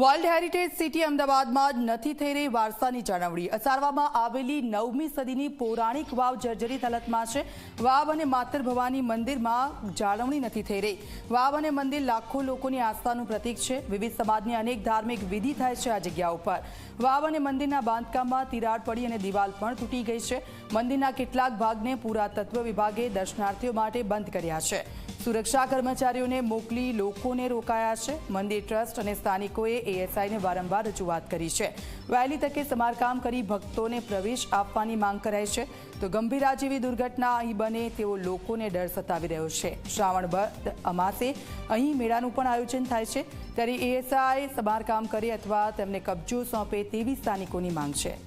World heritage city અમદાવાદમાં નથી થઈ રહી વારસાની જાળવણી. અસારવામાં આવેલી નવમી સદીની પૌરાણિક વાવ જર્જરિત હાલતમાં છે. વાવ અને માતર ભવાની મંદિરમાં જાળવણી નથી થઈ રહી. વાવ અને મંદિર લાખો લોકોની આસ્થાનું પ્રતીક છે. વિવિધ સમાજની અનેક ધાર્મિક વિધિ થાય છે આ જગ્યા ઉપર. વાવ અને મંદિરના બાંધકામમાં તિરાડ પડી અને દિવાલ પણ તૂટી ગઈ છે. મંદિરના કેટલાક ભાગને પુરાતત્વ વિભાગે દર્શનાર્થીઓ માટે બંધ કર્યા છે. સુરક્ષા કર્મચારીઓને મોકલી લોકોને રોકાયા છે. મંદિર ટ્રસ્ટ અને સ્થાનિકોએ એએસઆઈને વારંવાર રજૂઆત કરી છે. વહેલી તકે સમારકામ કરી ભક્તોને પ્રવેશ આપવાની માંગ કરાઈ છે. તો ગંભીરા જેવી દુર્ઘટના અહીં બને તેવો લોકોને ડર સતાવી રહ્યો છે. શ્રાવણ બદ અમાસે અહીં મેળાનું પણ આયોજન થાય છે. ત્યારે એએસઆઈ સમારકામ કરે અથવા તેમને કબજો સોંપે તેવી સ્થાનિકોની માંગ છે.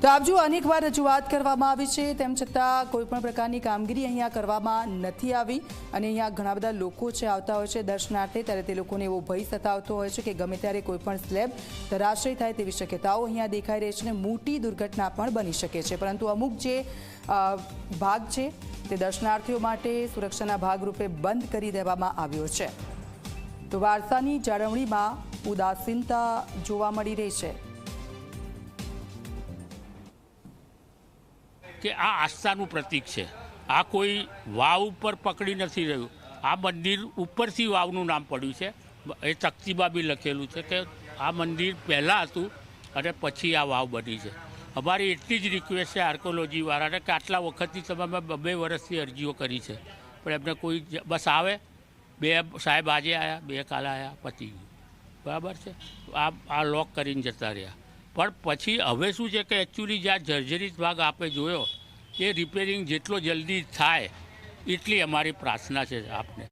તો આપ જો અનેકવાર રજૂઆત કરવામાં આવી છે, તેમ છતાં કોઈપણ પ્રકારની કામગીરી અહીંયા કરવામાં નથી આવી અને અહીંયા ઘણા બધા લોકો છે, આવતા હોય છે દર્શનાર્થે, ત્યારે તે લોકોને એવો ભય સતાવતો હોય છે કે ગમે ત્યારે કોઈપણ સ્લેબ ધરાશય થાય તેવી શક્યતાઓ અહીંયા દેખાઈ રહી છે અને મોટી દુર્ઘટના પણ બની શકે છે. પરંતુ અમુક જે ભાગ છે, તે દર્શનાર્થીઓ માટે સુરક્ષાના ભાગરૂપે બંધ કરી દેવામાં આવ્યો છે. તો વારસાની જાળવણીમાં ઉદાસીનતા જોવા મળી રહી છે. કે આ આસ્થાનું પ્રતીક છે. આ કોઈ વાવ ઉપર પકડી નથી રહ્યું. આ મંદિર ઉપરથી વાવનું નામ પડ્યું છે. એ તકતીબા બી લખેલું છે કે આ મંદિર પહેલાં હતું અને પછી આ વાવ બની છે. અમારી એટલી જ રિક્વેસ્ટ છે આર્કોલોજીવાળાને કે આટલા વખતથી તમે અમે બબે વર્ષથી અરજીઓ કરી છે. પણ એમને કોઈ બસ આવે, બે સાહેબ આજે આવ્યા બે કાલે આવ્યા પતી ગયું. બરાબર છે? આ આ લોક કરીને જતા રહ્યા. પણ પછી હવે શું છે કે એકચ્યુઅલી જ્યાં જર્જરિત ભાગ આપે જોયો, એ રિપેરિંગ જેટલો જલ્દી થાય, એટલી અમારી પ્રાર્થના છે આપને.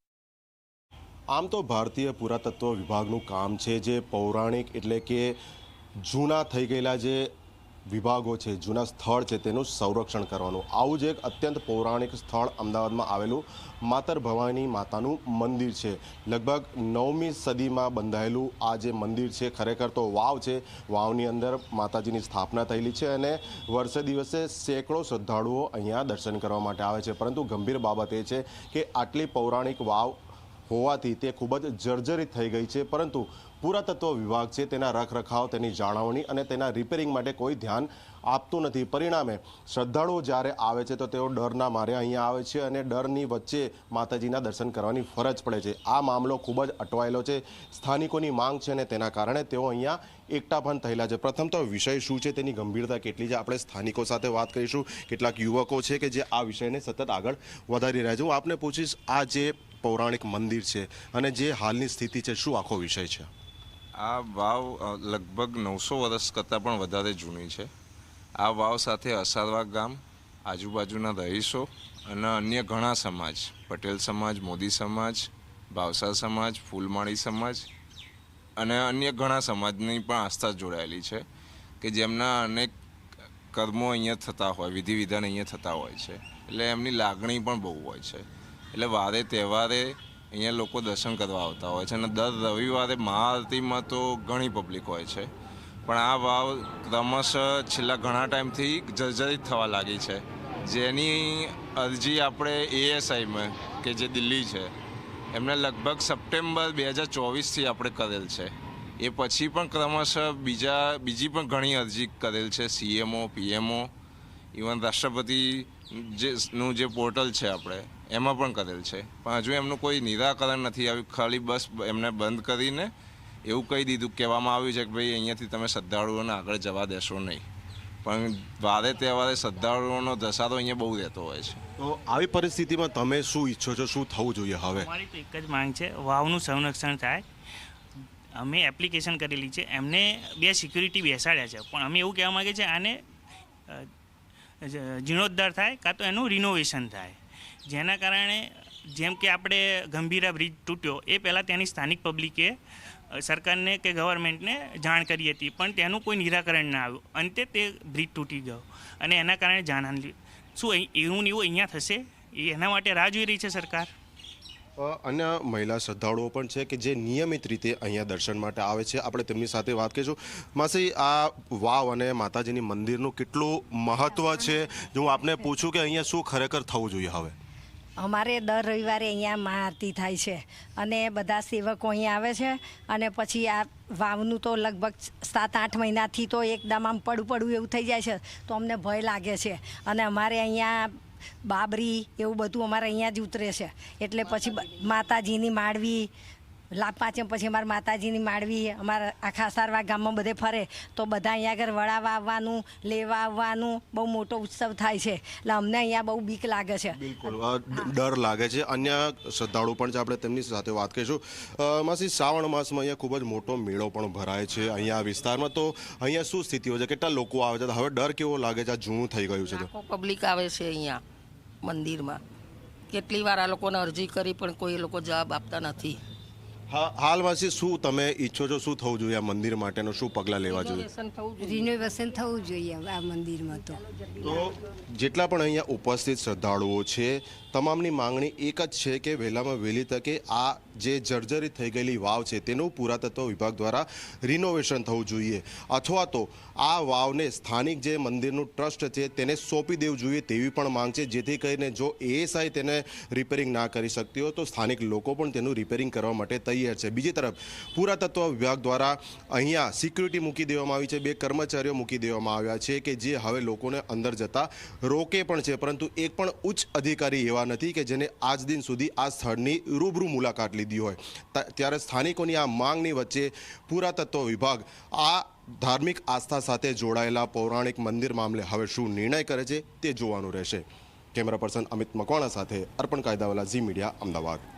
આમ તો ભારતીય પુરાતત્વ વિભાગનું કામ છે જે પૌરાણિક એટલે કે જૂના થઈ ગયેલા જે વિભાગો છે, જૂના સ્થળ છે, તેનું સંરક્ષણ કરવાનું. આવું જ એક અત્યંત પૌરાણિક સ્થળ અમદાવાદમાં આવેલું માતર ભવાની માતાનું મંદિર છે. લગભગ નવમી સદીમાં બંધાયેલું આ જે મંદિર છે, ખરેખર તો વાવ છે. વાવની અંદર માતાજીની સ્થાપના થયેલી છે અને વર્ષે દિવસે સેંકડો શ્રદ્ધાળુઓ અહીંયા દર્શન કરવા માટે આવે છે. પરંતુ ગંભીર બાબત એ છે કે આટલી પૌરાણિક વાવ હોવાથી તે ખૂબ જ જર્જરિત થઈ ગઈ છે, પરંતુ પુરાતત્વ વિભાગ છે તેના રખરખાવ, તેની જાળવણી અને તેના રિપેરિંગ માટે કોઈ ધ્યાન આપતું નથી. પરિણામે શ્રદ્ધાળુઓ જ્યારે આવે છે તો તેઓ ડરના મારે અહીંયા આવે છે અને ડરની વચ્ચે માતાજીના દર્શન કરવાની ફરજ પડે છે. આ મામલો ખૂબ જ અટવાયેલો છે, સ્થાનિકોની માંગ છે અને તેના કારણે તેઓ અહીંયા એકઠા પણ થયેલા છે. પ્રથમ તો વિષય શું છે તેની ગંભીરતા કેટલી છે? આપણે સ્થાનિકો સાથે વાત કરીશું. કેટલાક યુવકો છે કે જે આ વિષયને સતત આગળ વધારી રહ્યા છે. હું આપને પૂછીશ, આ જે પૌરાણિક મંદિર છે અને જે હાલની સ્થિતિ છે, શું આખો વિષય છે? આ વાવ લગભગ નવસો વર્ષ કરતાં પણ વધારે જૂની છે. આ વાવ સાથે અસારવા ગામ, આજુબાજુના રહીશો અને અન્ય ઘણા સમાજ, પટેલ સમાજ, મોદી સમાજ, ભાવસાર સમાજ, ફૂલમાળી સમાજ અને અન્ય ઘણા સમાજની પણ આસ્થા જોડાયેલી છે કે જેમના અનેક કર્મો અહીંયા થતા હોય વિધિ વિધાન અહીંયા થતા હોય છે. એટલે એમની લાગણી પણ બહુ હોય છે. એટલે વારે તહેવારે અહીંયા લોકો દર્શન કરવા આવતા હોય છે અને દર રવિવારે મહાઆરતીમાં તો ઘણી પબ્લિક હોય છે. પણ આ વાવ ક્રમશઃ છેલ્લા ઘણા ટાઈમથી જર્જરિત થવા લાગી છે. જેની અરજી આપણે એએસઆઈમાં કે જે દિલ્હી છે, એમને લગભગ સપ્ટેમ્બર બે હજાર ચોવીસથી આપણે કરેલ છે. એ પછી પણ ક્રમશઃ બીજા, બીજી પણ ઘણી અરજી કરેલ છે સીએમઓ પીએમઓ ઇવન રાષ્ટ્રપતિ જે, નું જે પોર્ટલ છે આપણે એમાં પણ કરેલ છે. પણ હજુ એમનું કોઈ નિરાકરણ નથી. આવ્યું ખાલી બસ એમને બંધ કરીને એવું કહી દીધું કહેવામાં આવ્યું છે કે ભાઈ અહીંયાથી તમે શ્રદ્ધાળુઓને આગળ જવા દેશો નહીં. પણ વારે તહેવારે શ્રદ્ધાળુઓનો ધસારો અહીંયા બહુ રહેતો હોય છે. તો આવી પરિસ્થિતિમાં તમે શું ઈચ્છો છો? શું થવું જોઈએ હવે? મારી તો એક જ માંગ છે. વાવનું સંરક્ષણ થાય. અમે એપ્લિકેશન કરેલી છે. એમને બે સિક્યુરિટી બેસાડ્યા છે. પણ અમે એવું કહેવા માગીએ છીએ આને જીર્ણોદ્ધાર થાય કાં તો એનું રિનોવેશન થાય. જેના કારણે જેમ કે આપણે ગંભીરા બ્રિજ તૂટ્યો, એ પહેલાં ત્યાંની સ્થાનિક પબ્લિકે સરકારને કે ગવર્મેન્ટને જાણ કરી હતી, પણ તેનું કોઈ નિરાકરણ ના આવ્યું. અંતે તે બ્રિજ તૂટી ગયો અને એના કારણે જાનહાની શું એવું ને એવું અહીંયા થશે? એના માટે રાહ જોઈ રહી છે સરકાર? અને મહિલા શ્રદ્ધાળુઓ પણ છે કે જે નિયમિત રીતે અહીંયા દર્શન માટે આવે છે. આપણે તેમની સાથે વાત કરીશું. માસી, આ વાવ અને માતાજીની મંદિરનું કેટલું મહત્વ છે? જો હું આપને પૂછું કે અહીંયા શું ખરેખર થવું જોઈએ હવે? અમારે દર રવિવારે અહીંયા મા આરતી થાય છે. અને બધા સેવકો અહીં આવે છે. અને પછી આ વાવનું તો લગભગ સાત, આઠ મહિનાથી તો એકદમ આમ પડું પડું એવું થઈ જાય છે. તો અમને ભય લાગે છે. અને અમારે અહીંયા બાબરી એવું બધું અમારે અહીંયા જ ઉતરે છે. એટલે પછી માતાજીની માળવી લાભ પાંચમ પછી અમારા માતાજીની માળવી અમારા આખા સારવા ગામમાં બધે ફરે તો બધા અહીંયા આગળ વળાવવા આવવાનું લેવા આવવાનું બહુ મોટો ઉત્સવ થાય છે. એટલે અમને અહીંયા બહુ બીક લાગે છે. બિલકુલ. ડર લાગે છે. અન્ય શ્રદ્ધાળુ પણ છે આપણે તેમની સાથે વાત કરીશું. માસી શ્રાવણ માસમાં અહીંયા ખૂબ જ મોટો મેળો પણ ભરાય છે અહીંયા વિસ્તારમાં. તો અહીંયા શું સ્થિતિ હોય છે? કેટલા લોકો આવે છે? હવે ડર કેવો લાગે છે? આ જૂનું થઈ ગયું છે પબ્લિક આવે છે અહીંયા મંદિરમાં. કેટલી વાર આ લોકોને અરજી કરી પણ કોઈ એ લોકો જવાબ આપતા નથી. હા હાલ શું તમે ઈચ્છો છો શું થવું જોઈએ આ મંદિર માટેનું? શું પગલાં લેવા જોઈએ? થવું જોઈએ. રિનોવેશન થવું જોઈએ આ મંદિરમાં તો. તો જેટલા પણ અહીંયા ઉપસ્થિત શ્રદ્ધાળુઓ છે તમામની માંગણી એક જ છે કે વહેલામાં વહેલી તકે આ જે જર્જરિત થઈ ગયેલી વાવ છે તેનું પુરાતત્વ વિભાગ દ્વારા રિનોવેશન થવું જોઈએ. અથવા તો આ વાવને સ્થાનિક જે મંદિરનું ટ્રસ્ટ છે તેને સોંપી દેવું જોઈએ તેવી પણ માંગ છે, જેથી કરીને જો એએસઆઈ તેને રિપેરિંગ ના કરી શકતી હોય તો સ્થાનિક લોકો પણ તેનું રિપેરિંગ કરવા માટે તૈયાર છે. બીજી તરફ, પુરાતત્વ વિભાગ દ્વારા અહીંયા સિક્યુરિટી મૂકી દેવામાં આવી છે. બે કર્મચારીઓ મૂકી દેવામાં આવ્યા છે કે જે હવે લોકોને અંદર જતા રોકે પણ છે. પરંતુ એક પણ ઉચ્ચ અધિકારી એવા નથી કે જેને આજ દિન સુધી આ સ્થળની રૂબરૂ મુલાકાત લીધી હોય. ત્યારે સ્થાનિકોની આ માંગની વચ્ચે પુરાતત્વ વિભાગ આ ધાર્મિક આસ્થા સાથે જોડાયેલા પૌરાણિક મંદિર મામલે હવે શું નિર્ણય કરે છે તે જોવાનું રહેશે. કેમેરા પર્સન અમિત મકવાણા સાથે અર્પણ કાયદાવાલા ઝી મીડિયા, અમદાવાદ.